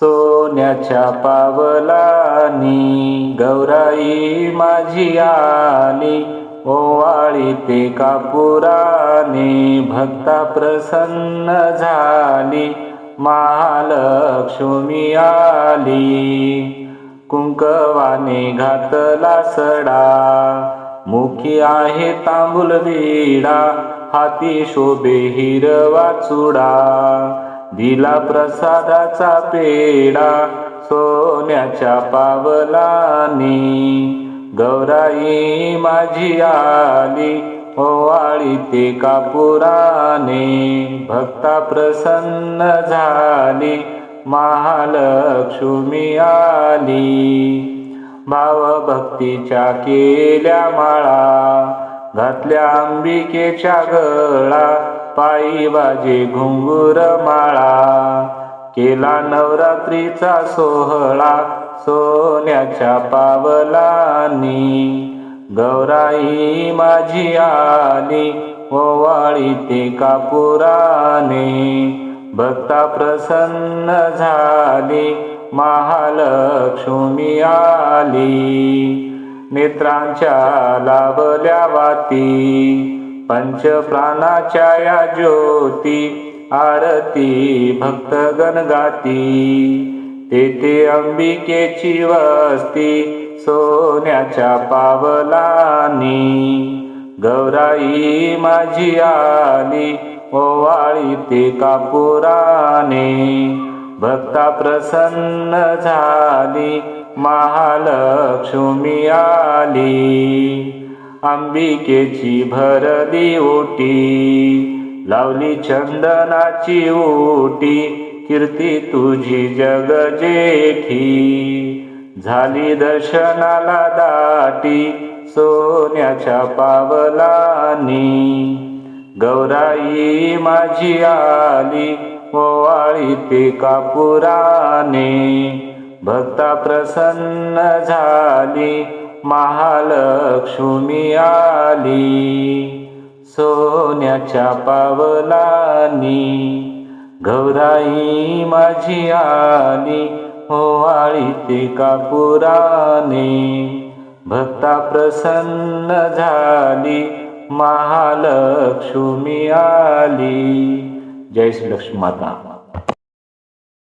सोन्याच्या पावलानी गौराई माझी आली. ओवाळी ते कापुराने भक्ता प्रसन्न झाली. महालक्ष्मी आली. कुंकवाने घातला सडा. मुखी आहे तांबूल विडा. हाती शोभे हिरवा चुडा. दिला प्रसादाचा पेडा सोन्याच्या पावलानी. गौराई माझी आली ओवाळी ते कापुराने. भक्ता प्रसन्न झाली महालक्ष्मी आली. भावभक्तीच्या केल्या माळा घातल्या अंबिकेच्या गळा. पायी बाजे घुंगूर माळा. केला नवरात्रीचा सोहळा सोन्याच्या पावलानी. गौराई माझी आली ओवाळी ते कापुराने. भक्ता प्रसन्न झाली महालक्ष्मी आली. नेत्रांच्या लाभल्या वाती. पंचप्राणाच्या या ज्योती आरती भक्तगण गाती. तेथे अंबिकेची वस्ती सोन्याच्या पावलानी. गौराई माझी आली ओवाळी ते कापुराने. भक्ता प्रसन्न झाली महालक्ष्मी आली. अंबिकेची भरली ओटी लावली चंदनाची ओटी कीर्ती तुझी जग जेठी झाली दर्शनाला दाटी सोन्याच्या पावलानी. गौराई माझी आली ओवाळी ते कापुराने. भक्ता प्रसन्न झाली महालक्ष्मी आली. सोन्याच्या पावलानी गौराई माझी आली. हो ओवाळी ते कापुराने भक्ता प्रसन्न झाली. महालक्ष्मी आली. जय श्री लक्ष्मी माता.